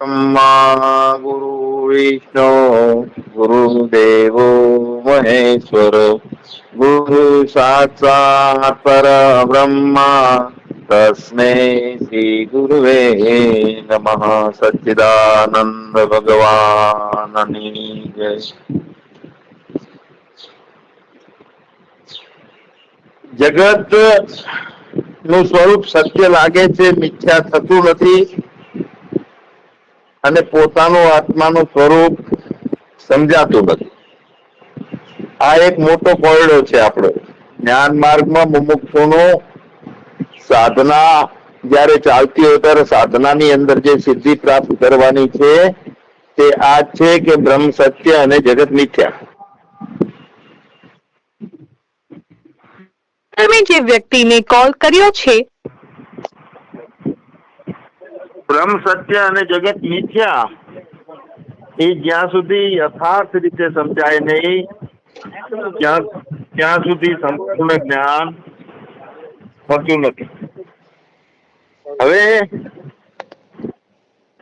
બ્રહ્મા ગુરુ વિષ્ણુ ગુરુદેવો મહેશ્વર ગુરુ સાક્ષાત પર બ્રહ્મા તસ્મે શ્રી ગુરુવે નમઃ સચ્ચિદાનંદ ભગવાનની જય જગતનું સ્વરૂપ સત્ય લાગે છે, મિથ્યા થતું નથી. અને પોતાનું આત્માનું સ્વરૂપ સમજાતું નથી. આ એક મોટો કોયડો છે આપણો. જ્ઞાન માર્ગમાં મુમુક્ષુનો સાધના જ્યારે ચાલતી હોય ત્યારે સાધનાની અંદર જે સિદ્ધિ પ્રાપ્ત કરવાની છે, તે આ છે કે બ્રહ્મ સત્ય અને જગત મિથ્યા. તમે જે વ્યક્તિને કોલ કર્યો છે બ્રહ્મ સત્ય અને જગત મિથ્યા, એ જ્યાં સુધી યથાર્થ રીતે સમજાય નહીં, ત્યાં ત્યાં સુધી સંપૂર્ણ જ્ઞાન થતું નથી. હવે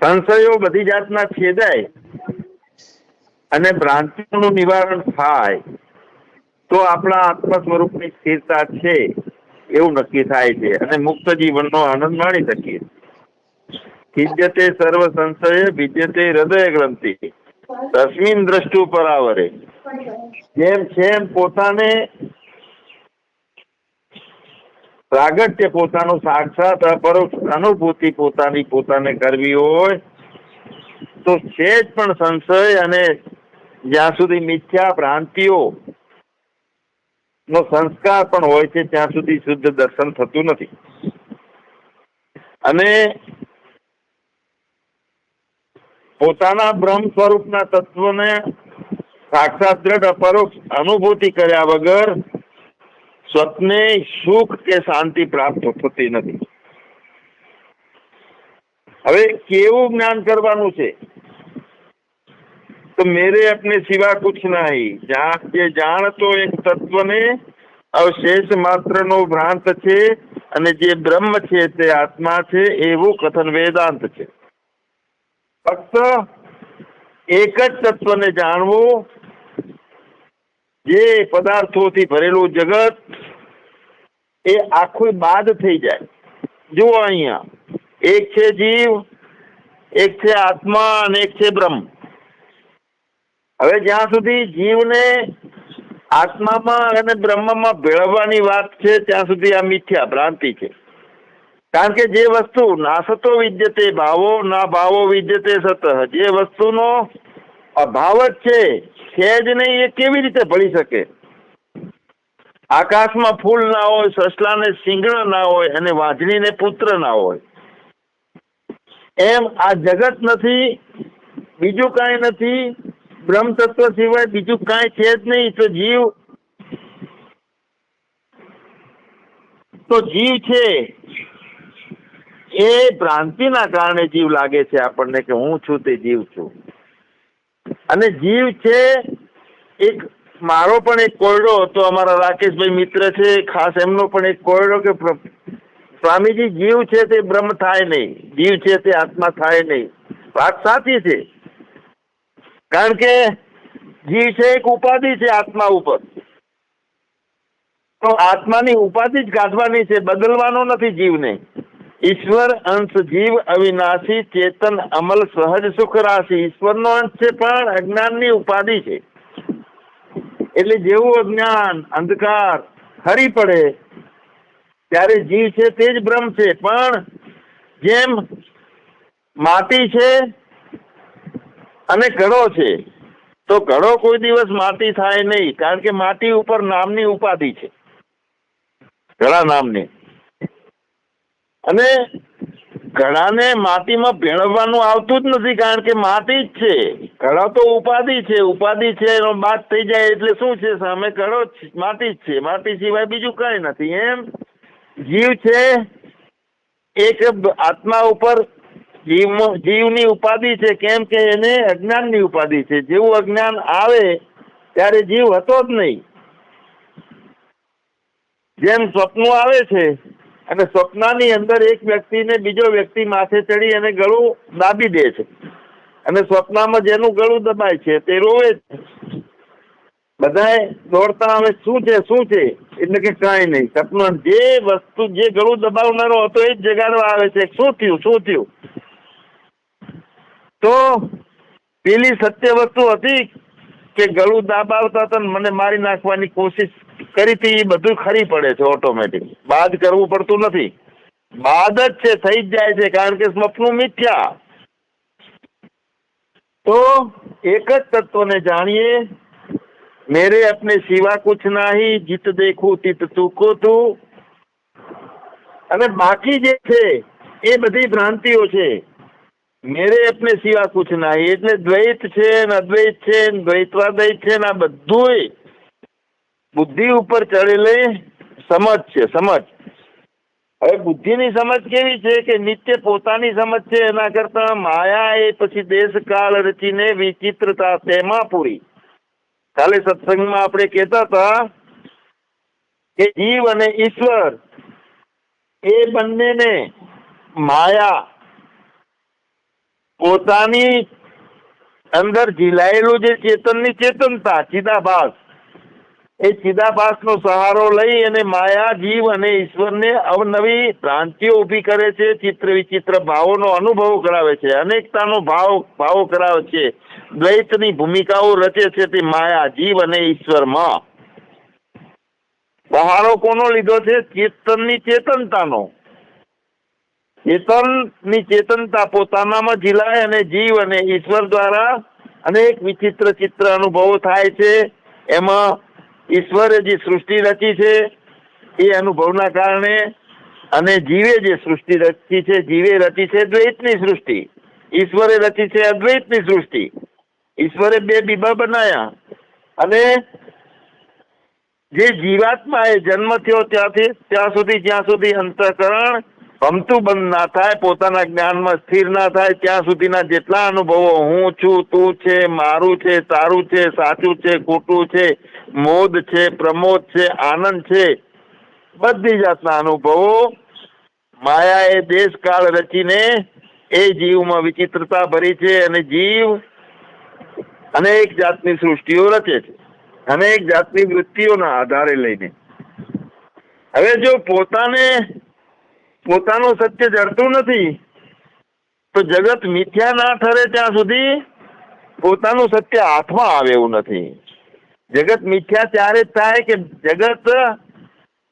સંશયો બધી જાતના છેદાય અને ભ્રાંતિઓનું નિવારણ થાય, તો આપણા આત્મ સ્વરૂપની સ્થિરતા છે, એવું નક્કી થાય છે અને મુક્ત જીવનનો આનંદ માણી શકીએ ખિજ્યતે સર્વ સંશય વિદ્યતે હૃદય ગ્રંથિ તસ્મિન દ્રષ્ટુ પરાવરે જેમ જેમ પોતાને પ્રાગટ્ય પોતાનું સાક્ષાત અપરોક્ષ અનુભૂતિ પોતાની પોતાને કરવી હોય તો છે જ પણ સંશય અને જ્યાં સુધી મિથ્યા ભ્રાંતિઓ નો સંસ્કાર પણ હોય છે ત્યાં સુધી શુદ્ધ દર્શન થતું નથી અને પોતાના બ્રહ્મ સ્વરૂપના તત્વને સાક્ષાત દ્રઢ અપરોક્ષ અનુભૂતિ કર્યા વગર સ્વપ્ને સુખ કે શાંતિ પ્રાપ્ત થતી નથી. હવે કેવું જ્ઞાન કરવાનું છે? તો મેરે અપને સિવા કુછ નહીં. જ્યાં જે જાણતો એક તત્વને અવશેષ માત્ર નો ભ્રાંત છે અને જે બ્રહ્મ છે તે આત્મા છે, એવું કથન વેદાંત છે. ફક્ત એક જ તત્વને જાણવું, જે પદાર્થોથી ભરેલું જગત, એ આખું બાદ થઈ જાય. જુઓ અહીંયા, એક છે જીવ, એક છે આત્મા અને એક છે બ્રહ્મ. હવે જ્યાં સુધી જીવને આત્મામાં અને બ્રહ્મમાં ભેળવવાની વાત છે, ત્યાં સુધી આ મિથ્યા, ભ્રાંતિ છે. કારણ કે જે વસ્તુ નાસતો વિદ્યતે, ભાવો ના ભાવો વિદ્યતે સત જે વસ્તુનો અભાવ જ છે છે જ નહીં, એ કેવી રીતે ભળી શકે? આકાશમાં ફૂલ ના હોય, સસલાને સિંગણ ના હોય, અને વાંજણીને પુત્ર ના હોય. એમ આ જગત નથી, બીજું કાંઈ નથી. બ્રહ્મ તત્વ સિવાય બીજું કાંઈ છે જ નહીં. તો જીવ તો જીવ છે. એ ભ્રાંતિના કારણે જીવ લાગે છે આપણને કે હું છું તે જીવ છું. અને જીવ છે એક, મારો પણ એક કોયડો હતો, અમારા રાકેશભાઈ મિત્ર છે, ખાસ એમનો પણ એક કોયડો કે સ્વામીજી જીવ છે તે બ્રહ્મ થાય નહીં, જીવ છે તે આત્મા થાય નહીં. વાત સાચી છે. કારણ કે જીવ છે એક ઉપાધિ છે આત્મા ઉપર. તો આત્માની ઉપાધિ જ કાઢવાની છે, બદલવાનો નથી જીવને. ઈશ્વર અંશ જીવ અવિનાશી, ચેતન, અમલ, સહજ, સુખ રાશિ. ઈશ્વરનો અંશ છે પણ અજ્ઞાનની ઉપાધિ છે. એટલે જેવું અજ્ઞાન, અંધકાર, હરી પડે, ત્યારે જીવ છે તે જ બ્રહ્મ છે. પણ જેમ માટી છે અને ઘડો છે, તો ઘડો કોઈ દિવસ માટી થાય નહીં, કારણ કે માટી ઉપર નામની ઉપાધિ છે. ઘડા નામની. અને ઘડાને માટીમાં ભેળવવાનું આવતું જ નથી, કારણ કે માટી જ છે. ઘડા તો ઉપાધિ છે ઉપાધિ છે, એનો બાદ થઈ જાય એટલે શું છે, સામે ઘડો માટી જ છે. માટી સિવાય બીજું કઈ નથી. એમ જીવ છે, એક આત્મા ઉપર જીવ, જીવની ઉપાધિ છે. કેમ કે એને અજ્ઞાનની ઉપાધિ છે. જેવું અજ્ઞાન આવે, ત્યારે જીવ હતો જ નહીં. જેમ સ્વપ્નો આવે છે અને સ્વપ્નની અંદર એક વ્યક્તિને બીજો વ્યક્તિ માથે ચડી અને ગળું દાબી દે છે. અને સ્વપ્નમાં જેનું ગળું દબાય છે, તે રોવે છે. બધાએ દોડતા આવે, શું છે શું છે? એટલે કે કાંઈ નહીં. સપન જે વસ્તુ, જે ગળું દબાવનારો હતો, એ જ જગાડવા આવે છે. શું થયું શું થયું? તો પેલી સત્ય વસ્તુ હતી કે ગળું દાબાવતા હતા મને મારી નાખવાની કોશિશ કરી હતી એ બધું ખરી પડે છે ઓટોમેટિક બાદ કરવું પડતું નથી બાદ જ છે થઈ જ જાય છે કારણ કે સ્વપ્નું મિથ્યા તો એક જ તત્વને જાણીએ મેરે અપને સિવા કુછ નાહી જીત દેખું તીત ચૂકો તું અને બાકી જે છે એ બધી ભ્રાંતિઓ છે મેરે અપને સિવા કુછ નાહી એટલે દ્વૈત છે ને અદ્વૈત છે ને દ્વૈતવાદૈત છે ને આ બધું બુદ્ધિ ઉપર ચડેલી સમજ છે, સમજ. હવે બુદ્ધિની સમજ કેવી છે કે નિત્ય પોતાની સમજ છે, એના કરતા માયા એ પછી દેશકાળ રચીને વિચિત્રતા તેમાં પૂરી. કાલે સત્સંગમાં આપણે કહેતા હતા કે જીવ અને ઈશ્વર એ બંનેને માયા પોતાની અંદર ઝીલાયેલું જે ચેતનની ચેતનતા, ચિદાભાસ એ ચિદાભાસનો સહારો લઈ અને માયા, જીવ અને ઈશ્વરને અવનવી ભ્રાંતિઓ ઊભી કરે છે ચિત્ર વિચિત્ર ભાવોનો અનુભવ કરાવે છે, અનેકતાનો ભાવ, ભાવો કરાવે છે. દ્વૈતની ભૂમિકાઓ રચે છે તે માયા, જીવ અને ઈશ્વરમાં. સહારો કોનો લીધો છે? ચેતનની ચેતનતાનો. ચેતનની ચેતનતા પોતાનામાં જીલાય અને જીવ અને ઈશ્વર દ્વારા અનેક વિચિત્ર ચિત્ર અનુભવો થાય છે. એમાં ઈશ્વરે જે સૃષ્ટિ રચી છે, એ અનુભવના કારણે અને જીવે જે સૃષ્ટિ રચી છે, જીવે રચી છે દ્વૈતની સૃષ્ટિ. ઈશ્વરે રચી છે અદ્વૈતની સૃષ્ટિ. ઈશ્વરે બે બીબા બનાયા. અને જે જીવાત્મા એ જન્મ થયો ત્યાંથી, ત્યાં સુધી જ્યાં સુધી અંતઃકરણ ભમતું બંધ ના થાય, પોતાના જ્ઞાનમાં સ્થિર ના થાય, ત્યાં સુધીના જેટલા અનુભવો, હું છું, તું છે, મારું છે, તારું છે, સાચું છે, ખોટું છે, મોદ છે, પ્રમોદ છે, આનંદ છે, બધી જાતના અનુભવો. માયાએ દેશકાળ રચીને એ જીવમાં વિચિત્રતા ભરી છે અને જીવ અનેક જાતની સૃષ્ટિઓ રચે છે, અનેક જાતની વૃત્તિઓના આધારે લઈને. હવે જો પોતાને પોતાનું સત્ય જડતું નથી. તો જગત મિથ્યા ના ઠરે ત્યાં સુધી પોતાનું સત્ય હાથમાં આવે એવું નથી. જગત મિથ્યા ત્યારે થાય કે જગત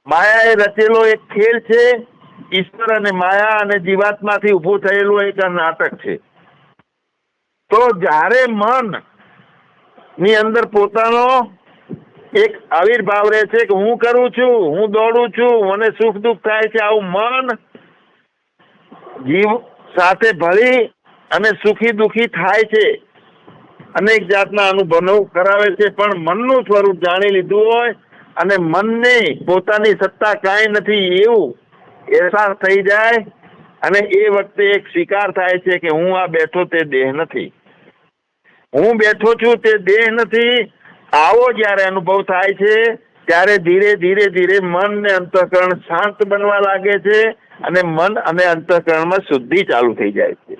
માયાએ રચેલો એક ખેલ છે, ઈશ્વર અને માયા અને જીવાત્માથી ઊભો થયેલું એક નાટક છે. તો જ્યારે મનની અંદર પોતાનો એક આવિર્ભાવ રહે છે કે હું કરું છું, હું દોડું છું, મને સુખ દુઃખ થાય છે, આવું મન જીવ સાથે ભળી અને સુખી દુઃખી થાય છે. અનેક જાતના અનુભવો કરાવે છે, પણ મનનું સ્વરૂપ જાણી લીધું હોય અને મનને પોતાની સત્તા કાંઈ નથી એવું અહેસાસ થઈ જાય અને એ વખતે એક સ્વીકાર થાય છે કે હું આ બેઠો તે દેહ નથી. હું બેઠો છું તે દેહ નથી આવો જ્યારે અનુભવ થાય છે, ત્યારે ધીરે ધીરે ધીરે મન ને અંતઃકરણ શાંત બનવા લાગે છે અને મન અને અંતઃકરણમાં શુદ્ધિ ચાલુ થઈ જાય છે.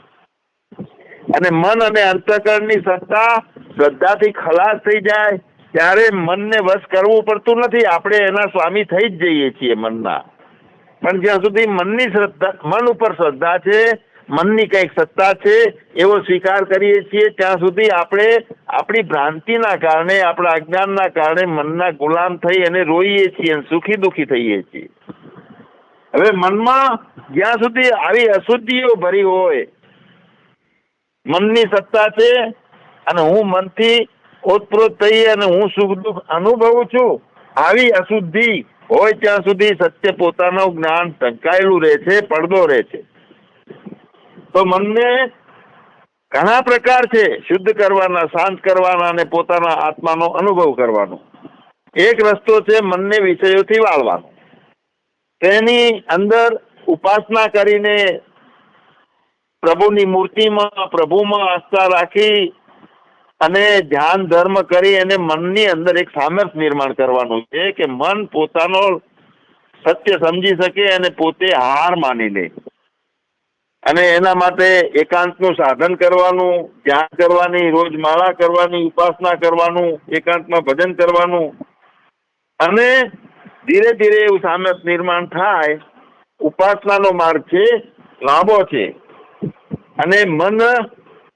અને મન અને અંતઃકરણની સત્તા શ્રદ્ધાથી ખલાસ થઈ જાય, ત્યારે મનને વશ કરવું પડતું નથી. આપણે એના સ્વામી થઈ જ જઈએ છીએ મનના. પણ જ્યાં સુધી મનની શ્રદ્ધા, મન ઉપર શ્રદ્ધા છે મનની કંઈક સત્તા છે, એવો સ્વીકાર કરીએ છીએ, ત્યાં સુધી આપણે આપણી ભ્રાંતિના કારણે, આપણા અજ્ઞાનના કારણે મનના ગુલામ થઈ અને રોઈએ છીએ અને સુખી દુઃખી થઈએ છીએ. હવે મનમાં જ્યાં સુધી આવી અશુદ્ધિઓ ભરી હોય, મનની સત્તા છે અને હું મનથી ઓતપ્રોત થઈ અને હું સુખ દુઃખ અનુભવું છું, આવી અશુદ્ધિ હોય ત્યાં સુધી સત્ય પોતાનું જ્ઞાન ટંકાયેલું રહે છે, પડદો રહે છે. તો મનને ઘણા પ્રકાર છે શુદ્ધ કરવાના, શાંત કરવાના અને પોતાના આત્માનો અનુભવ કરવાનો. એક રસ્તો છે મનને વિષયોથી વાળવાનો. તેની અંદર ઉપાસના કરીને પ્રભુની મૂર્તિમાં, પ્રભુમાં આસ્થા રાખી અને ધ્યાન, ધર્મ કરી અને મનની અંદર એક સામર્થ નિર્માણ કરવાનું છે કે મન પોતાનો સત્ય સમજી શકે અને પોતે હાર માની લે. અને એના માટે એકાંતનું સાધન કરવાનું, ધ્યાન કરવાની, રોજ માળા કરવાની, ઉપાસના કરવાનું, એકાંતમાં ભજન કરવાનું. અને ધીરે ધીરે એવું સામર્થ નિર્માણ થાય, ઉપાસનાનો માર્ગ છે, લાંબો છે. અને મન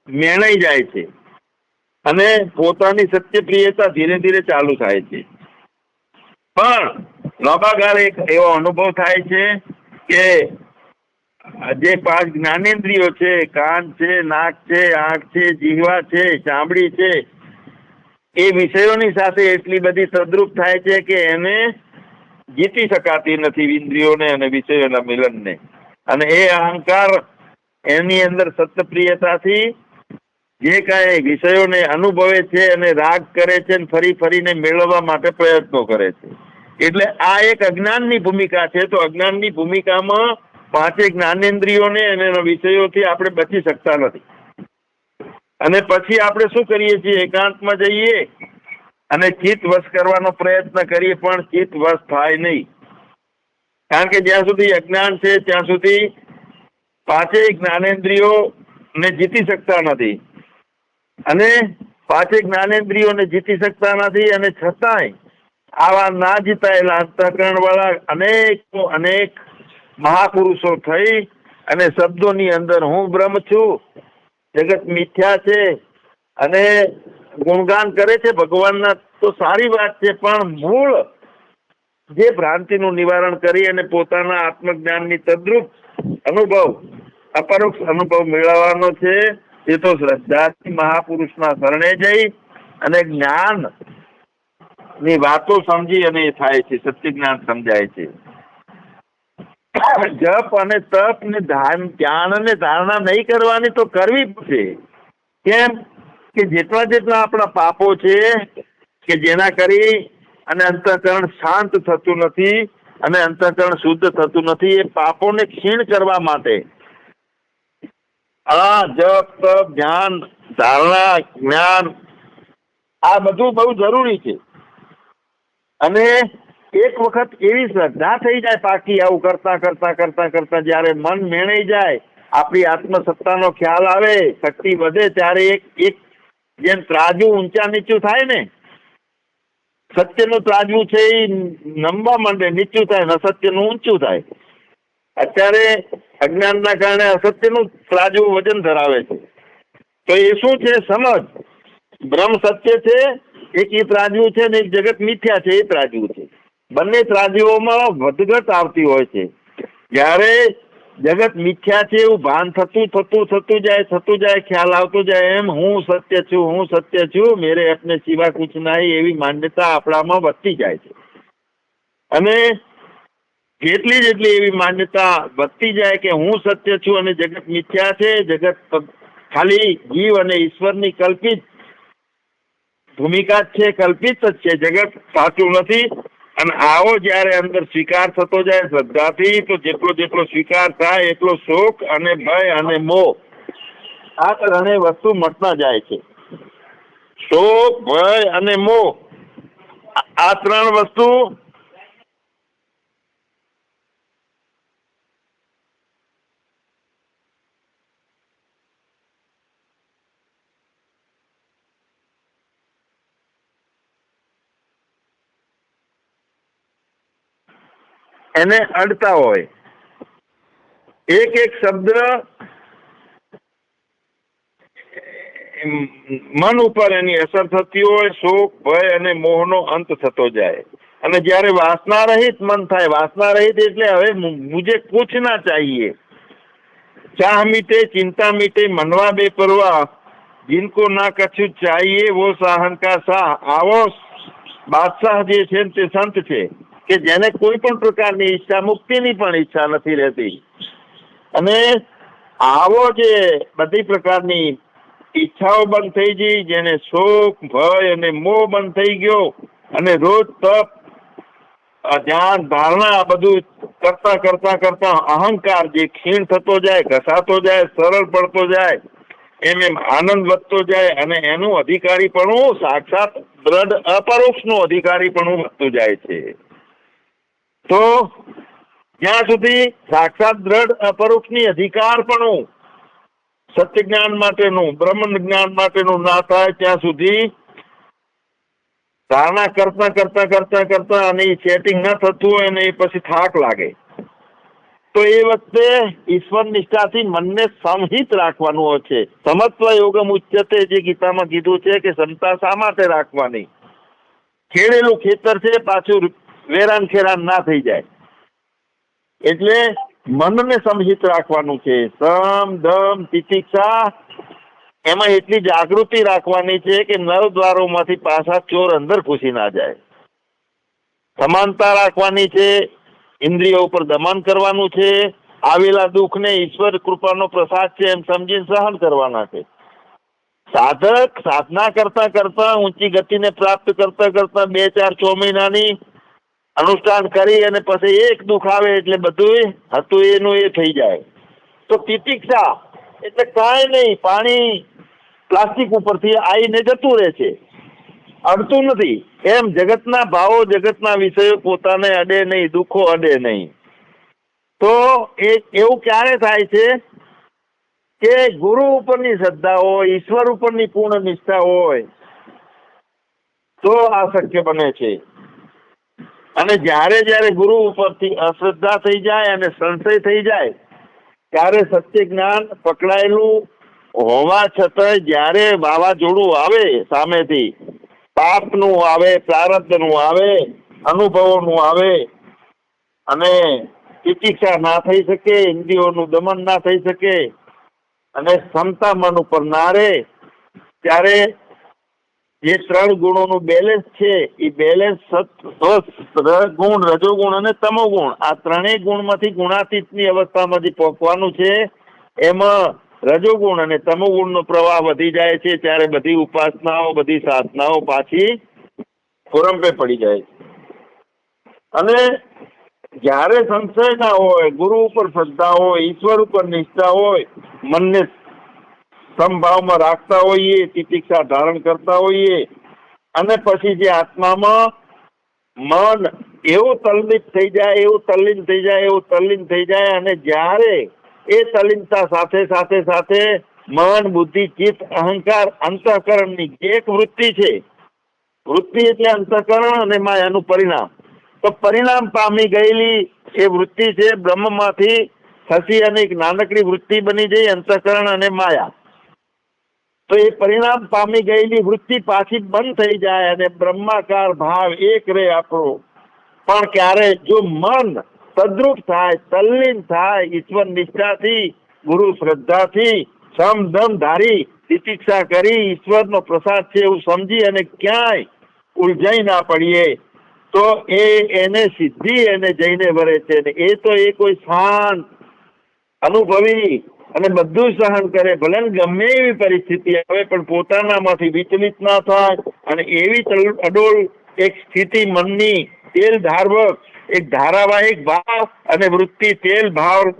મેણાઈ જાય છે. અને પોતાની સત્યપ્રિયતા ધીરે ધીરે ચાલુ થાય છે. પણ લાંબા ગાળે એક એવો અનુભવ થાય છે કે જે પાંચ જ્ઞાનેન્દ્રિયો છે, કાન છે, નાક છે, આંખ છે, જીહવા છે, ચામડી છે, એ વિષયોની સાથે એટલી બધી સદરૂપ થાય છે કે એને જીતી શકાતી નથી ઇન્દ્રિયોને અને વિષયોના મિલનને. અને એ અહંકાર એની અંદર સત્યપ્રિયતાથી જે કાંઈ વિષયોને અનુભવે છે અને રાગ કરે છે અને ફરી ફરીને મેળવવા માટે પ્રયત્નો કરે છે. એટલે આ એક અજ્ઞાનની ભૂમિકા છે, તો અજ્ઞાનની ભૂમિકામાં પાંચે જ્ઞાનેન્દ્રિયોને અને એના વિષયોથી આપણે બચી શકતા નથી. અને પછી આપણે શું કરીએ છીએ? એકાંતમાં જઈએ અને ચિત્ત વશ કરવાનો પ્રયત્ન કરીએ, પણ ચિત્ત વશ થાય નહીં. કારણ કે જ્યાં સુધી અજ્ઞાન છે, ત્યાં સુધી પાંચેય જ્ઞાનેન્દ્રિયો ને જીતી શકતા નથી. અને પાંચેય જ્ઞાનેન્દ્રિયોને જીતી શકતા નથી અને છતાંય આવા ના જીતાયેલા અંતઃકરણ વાળા અનેક અનેક મહાપુરુષો થઈ અને શબ્દોની અંદર હું બ્રહ્મ છું. જગત મિથ્યા છે અને ગુણગાન કરે છે ભગવાનના તો સારી વાત છે, પણ મૂળ જે ભ્રાંતિનું નિવારણ કરી અને પોતાના આત્મજ્ઞાનની તદ્રુપ અનુભવ, અપરોક્ષ અનુભવ મેળવવાનો છે, એ તો શ્રદ્ધાથી મહાપુરુષના શરણે જઈ અને જ્ઞાનની વાતો સમજી અને એ થાય છે સત્ય જ્ઞાન સમજાય છે. જપ અને તપ ને ધ્યાન અને ધારણા નહીં કરવાની તો કરવી પડશે. કેમ? કે જેટલા જેટલા આપણા પાપો છે, કે જેના કરી અને અંતઃકરણ શાંત થતું નથી અને અંતઃકરણ શુદ્ધ થતું નથી, એ પાપોને ક્ષીણ કરવા માટે. આ જપ, તપ, ધ્યાન, ધારણા, જ્ઞાન, આ બધું બહુ જરૂરી છે. અને એક વખત એવી શ્રદ્ધા થઈ જાય પાકી આવું કરતા કરતા કરતા કરતા જ્યારે મન મેળાઈ જાય, આપણી આત્મસત્તાનો ખ્યાલ આવે, શક્તિ વધે, ત્યારે એક એક જેમ ત્રાજુ ઊંચા નીચું થાય ને, સત્યનું ત્રાજવું છે એ નમવા માંડે, નીચું થાય ને અસત્યનું ઊંચું થાય. અત્યારે અજ્ઞાનના કારણે અસત્યનું ત્રાજવું વજન ધરાવે છે. તો એ શું છે? સમજ. બ્રહ્મ સત્ય છે, એક એ ત્રાજવું છે ને એક જગત મિથ્યા છે, એ ત્રાજવું છે. બંને ત્રાજીઓમાં વધઘટ આવતી હોય છે. જ્યારે જગત મિથ્યા છે એવું ભાન થતું થતું થતું જાય થતું જાય, ખ્યાલ આવતો જાય, એમ હું સત્ય છું, હું સત્ય છું, મેરે અપને સિવા કુછ નહીં એવી માન્યતા આપણામાં વધતી જાય છે. અને જેટલી જેટલી એવી માન્યતા વધતી જાય કે હું સત્ય છું અને જગત મિથ્યા છે, જગત ખાલી જીવ અને ઈશ્વરની કલ્પિત ભૂમિકા છે, કલ્પિત જ છે, જગત સાચું નથી અને આવો જ્યારે અંદર સ્વીકાર થતો જાય, શ્રદ્ધાથી તો જેટલો જેટલો સ્વીકાર થાય, એટલો શોક અને ભય અને મોહ આ ત્રણેય વસ્તુ મટતા જાય છે. શોક, ભય અને મોહ. આ ત્રણ વસ્તુ એને અડતા હોય. એક એક શબ્દ મન ઉપર એની અસર થતી હોય, શોક, ભય અને મોહનો અંત થતો જાય. અને જ્યારે વાસના રહિત મન થાય વાસના રહિત એટલે હવે મુજે કુછ ના ચાહીએ. ચાહ મીટે, ચિંતા મીટે, મનવા બે પરવા. જિનકો ના કછું ચાહીએ, વો સાહન કા સાહ. આવો બાદશાહ જે છે તે સંત છે. કે જેને કોઈ પણ પ્રકારની ઈચ્છા, મુક્તિની પણ ઈચ્છા નથી રહેતી. અને આવો જે બધી પ્રકારની ઈચ્છાઓ બંધ થઈ ગઈ, જેને શોક, ભય અને મોહ બંધ થઈ ગયો, અને રોજ તપ ધ્યાન ધારણા બધું કરતા કરતા કરતા અહંકાર જે ક્ષીણ થતો જાય, ઘસાતો જાય, સરળ પડતો જાય, એમ એમ આનંદ વધતો જાય, અને એનું અધિકારીપણું સાક્ષાત દ્રઢ અપરોક્ષનું અધિકારીપણું વધતું જાય છે. તો જ્યાં સુધી સાક્ષાત દ્રઢ અપરોક્ષની અધિકારપણું સત્ય જ્ઞાન માટેનું, બ્રહ્મ જ્ઞાન માટેનું ના થાય, ત્યાં સુધી ધારણા કરતા કરતા કરતા કરતા અને એ સેટિંગ ન થતું હોય અને એ પછી થાક લાગે. તો એ વખતે ઈશ્વર નિષ્ઠાથી મનને સંહિત રાખવાનું હોય છે. સમત્વ યોગમ ઉચ્ચતે જે ગીતામાં કીધું છે કે સંતા શા માટે રાખવાની? ખેડેલું ખેતર છે, પાછું વેરાન ખેરાન ના થઈ જાય. એટલે મનને સંહિત રાખવાનું છે. સમ, દમ, તિતિક્ષા. એમાં એટલી જાગૃતિ રાખવાની છે કે નવ દ્વારોમાંથી પાછા ચોર અંદર ઘૂસી ના જાય. સમાનતા રાખવાની છે. ઇન્દ્રિયો ઉપર દમન કરવાનું છે. આવેલા દુઃખને ઈશ્વર કૃપાનો પ્રસાદ છે એમ સમજીને સહન કરવાના છે. સાધક સાધના કરતા કરતા ઊંચી ગતિને પ્રાપ્ત કરતા કરતા બે ચાર છ મહિનાની અનુષ્ઠાન કરી અને પછી એક દુઃખ આવે એટલે બધું હતું એનું એ થઈ જાય. તો તિતિક્ષા એટલે કાંઈ નહીં, પાણી પ્લાસ્ટિક ઉપરથી આવીને જતું રહે છે. અડતું નથી. એમ જગતના ભાવો જગતના વિષયો પોતાને અડે નહીં, દુઃખો અડે નહીં. તો એ એવું ક્યારે થાય છે કે ગુરુ ઉપરની શ્રદ્ધા હોય, ઈશ્વર ઉપરની પૂર્ણ નિષ્ઠા હોય, તો આ શક્ય બને છે. અને જ્યારે જ્યારે ગુરુ ઉપરથી અશ્રદ્ધા થઈ જાય અને સંશય થઈ જાય, ત્યારે સત્ય જ્ઞાન પકડાયેલું હોવા છતાંય જ્યારે વાવાઝોડું આવે સામેથી, પાપનું આવે, પ્રારબ્ધનું આવે, અનુભવોનું આવે અને ચિકિત્સા ના થઈ શકે, ઇન્દ્રિયોનું દમન ના થઈ શકે અને ક્ષમતા મન ઉપર ના રહે, ત્યારે જે ત્રણ ગુણોનું બેલેન્સ છે, એ બેલેન્સ ગુણ, રજોગુણ અને તમોગુણ. આ ત્રણેય ગુણમાંથી ગુણાતીતની અવસ્થામાં જે પહોંચવાનું છે. એમાં રજોગુણ અને તમોગુણનો પ્રવાહ વધી જાય છે ત્યારે બધી ઉપાસનાઓ, બધી સાધનાઓ પાછી ફોરંપે પડી જાય છે. અને જ્યારે સંશય ના હોય, ગુરુ ઉપર શ્રદ્ધા હોય, ઈશ્વર ઉપર નિષ્ઠા હોય, મનને સમભાવમાં રાખતા હોઈએ, તિતિક્ષા ધારણ કરતા હોઈએ. અને પછી જે આત્મામાં મન એવું તલ્લીન થઈ જાય, એવું તલ્લીન થઈ જાય, એવું તલ્લીન થઈ જાય અને જ્યારે એ તલ્લીનતા સાથે સાથે સાથે મન, બુદ્ધિ, ચિત્ત, અહંકાર અંતઃકરણની એક વૃત્તિ છે, વૃત્તિ એટલે અંતઃકરણ અને માયાનું પરિણામ. તો પરિણામ પામી ગયેલી એ વૃત્તિ છે, બ્રહ્મમાંથી ખસી અને એક નાનકડી વૃત્તિ બની જઈ અંતઃકરણ અને માયા. તો એ પરિણામ પામી ગયેલી વૃત્તિ પાછી બંધ થઈ જાય અને બ્રહ્માકાર ભાવ એક રહે આપણો. પણ ક્યારે? જો મન તદ્રુપ થાય, તલ્લીન થાય, ઈશ્વર નિષ્ઠાથી, ગુરુ શ્રદ્ધાથી સમ દમ ધારી તિતિક્ષા કરી, ઈશ્વરનો પ્રસાદ છે એવું સમજી અને ક્યાંય ઉલઝાઈ ના પડીએ, તો એ એને સિદ્ધિ એને જઈને વરે છે. ને એ તો એ કોઈ શાંત અનુભવી અને બધું સહન કરે, ભલે ગમે એવી પરિસ્થિતિ આવે, પણ પોતાનામાંથી વિચલિત ના થાય અને એવી અડોળ એક સ્થિતિ મનની તેલ ધારવક એક ધારાવાહિક ભાવ અને વૃત્તિ તેલ ભાવ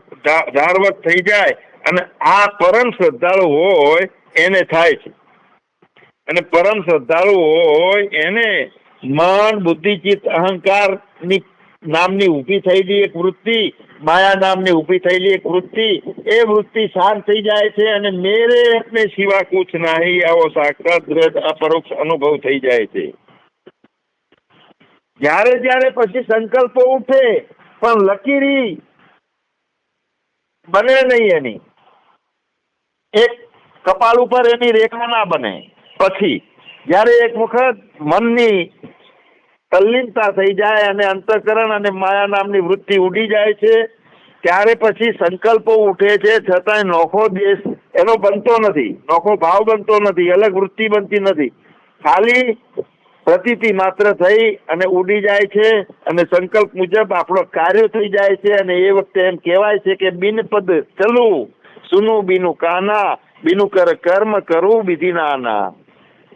ધારવક થઈ જાય અને આ પરમ શ્રદ્ધાળુ હોય, એને થાય છે. અને પરમ શ્રદ્ધાળુ હોય, એને મન, બુદ્ધિ, ચિત્ત, અહંકારની નામની ઊભી થયેલી એક વૃત્તિ માયા નામની ઊભી થયેલી એક વૃત્તિ, એ વૃત્તિ શાંત થઈ જાય છે અને મેરે રત્ને સિવા કુછ નાહી, આવો સાક્ષાત દ્રઢ અપરોક્ષ અનુભવ થઈ જાય છે. જ્યારે જ્યારે પછી સંકલ્પ ઉઠે, પણ લકીરી બને નહીં એની. એક કપાળ ઉપર એની રેખા ના બને. પછી, જ્યારે એક વખત મનની તલ્લીનતા થઈ જાય અને અંતકરણ અને માયા નામની વૃત્તિ ઉડી જાય છે, ત્યારે પછી સંકલ્પો ઉઠે છે, છતાંય નોખો દેશ એનો બનતો નથી. નોખો ભાવ બનતો નથી, અલગ વૃત્તિ બનતી નથી. ખાલી પ્રતીતિ માત્ર થઈ અને ઉડી જાય છે અને સંકલ્પ મુજબ આપણો કાર્ય થઈ જાય છે અને એ વખતે એમ કહેવાય છે કે બિન પદ ચલું, સુનું બીનું કાના, બીનું કર કર્મ કરું, બીજી નાના.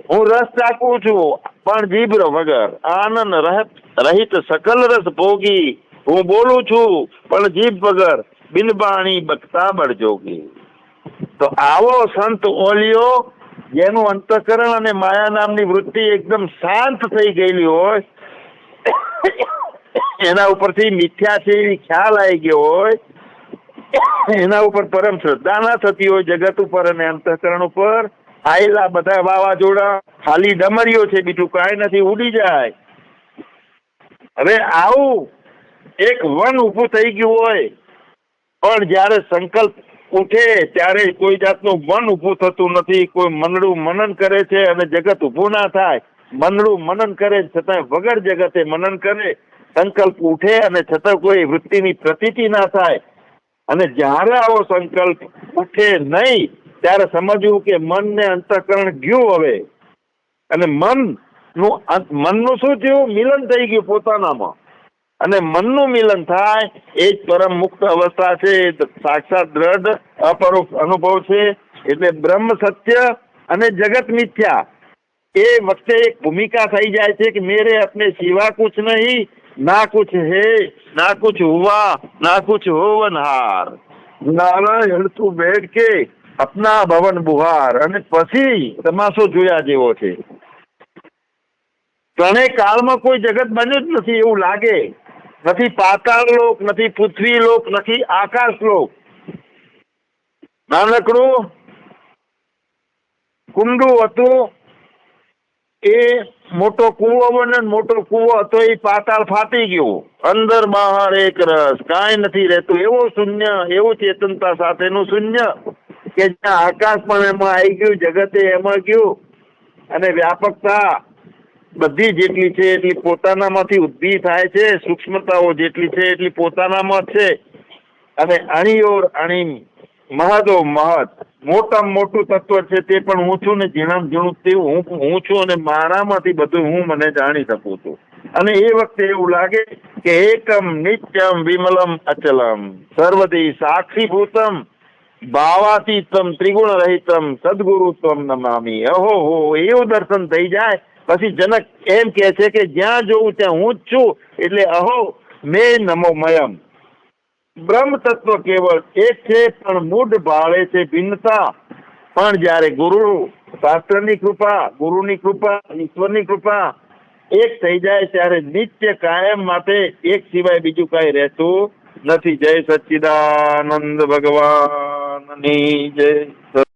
હું રસ ચાકું છું. પણ જીભ વગર આનંદ રહત સકલ રસ ભોગી. હું બોલું છું, પણ જીભ વગર બિનબાણી બકતા બળજોગી તો આવો સંત ઓલિયો, જેનું અંતઃકરણ અને માયા નામની વૃત્તિ એકદમ શાંત થઈ ગયેલી હોય, એના ઉપરથી મિથ્યા છે એવી ખ્યાલ આવી ગયો હોય, એના ઉપર પરમ શ્રદ્ધા ના થતી હોય જગત ઉપર અને અંતઃકરણ ઉપર આયેલા બધા વાવાઝોડા, ખાલી ડમરીઓ છે, બીજું કાંઈ નથી, ઉડી જાય. હવે આવું એક વન ઊભું થઈ ગયું હોય, પણ જ્યારે સંકલ્પ ઉઠે, ત્યારે કોઈ જાતનું મન ઊભું થતું નથી, કોઈ મનડું મનન કરે છે અને જગત ઊભું ના થાય. મનડું મનન કરે, છતાં વગર જગતે મનન કરે, સંકલ્પ ઉઠે અને છતાં કોઈ વૃત્તિની પ્રતીતિ ના થાય. અને જ્યારે આવો સંકલ્પ ઉઠે નહીં ત્યારે સમજ્યું કે મન ને અંતઃકરણ ગયું હવે. અને મનનું મનનું શું થયું? મિલન થઈ ગયું પોતાનામાં. અને મનનું મિલન થાય એ જ પરમ મુક્ત અવસ્થા છે. સાક્ષાત દ્રઢ, અપરોક્ષ અનુભવ છે. એટલે બ્રહ્મ સત્ય અને જગત મિથ્યા એ વખતે એક ભૂમિકા થઈ જાય છે કે મેરે અપને સિવા કુછ નહીં, ના કુછ હે, ના કુછ હુવા, ના કુછ હોવનહાર. નારાયણ, તું બેઠ કે. અપના ભવન બુહાર અને પછી તમાશો જોયા જેવો છે. ત્રણેય કાળમાં કોઈ જગત બન્યું જ નથી એવું લાગે. નથી પાતાળ લોક, નથી પૃથ્વી લોક, નથી આકાશ લોક. નાનકડું કુંડું હતું. એ મોટો કૂવો બને મોટો કૂવો હતો એ પાતાળ ફાટી ગયો. અંદર બહાર એક રસ, કાંઈ નથી રહેતું. એવો શૂન્ય, એવું ચેતનતા સાથેનું શૂન્ય. કે જ્યાં આકાશ પણ એમાં આવી ગયું, જગતે એમાં ગયું. અને વ્યાપકતા બધી જેટલી છે એટલી પોતાનામાંથી ઉદ્ભી થાય છે, સૂક્ષ્મતાઓ જેટલી છે એટલી પોતાનામાં છે. અને અણીયોર અણી મહદો મહદ, મોટામાં મોટું તત્વ છે તે પણ હું છું ને ઝીણામ ઝીણું તે હું હું છું અને મારામાંથી બધું હું મને જાણી શકું છું. અને એ વખતે એવું લાગે કે એકમ નિત્યમ વિમલમ અચલમ, સર્વદી સાક્ષીભૂતમ ભાવાતીતમ ત્રિગુણ રહિતમ સદગુરુત્વમ નમામી અહો હો એવું દર્શન થઈ જાય. પછી જનક એમ કે છે કે જ્યાં જોઉં ત્યાં હું જ છું. એટલે અહો, મે નમો મયમ બ્રહ્મ તત્વ કેવળ એક છે, પણ મૂળ ભાળે છે ભિન્નતા. પણ જ્યારે ગુરુ, શાસ્ત્રની કૃપા, ગુરુની કૃપા, ઈશ્વરની કૃપા એક થઈ જાય, ત્યારે નિત્ય કાયમ માટે એક સિવાય બીજું કઈ રહેતું નથી. જય સચ્ચિદાનંદ ભગવાનની જય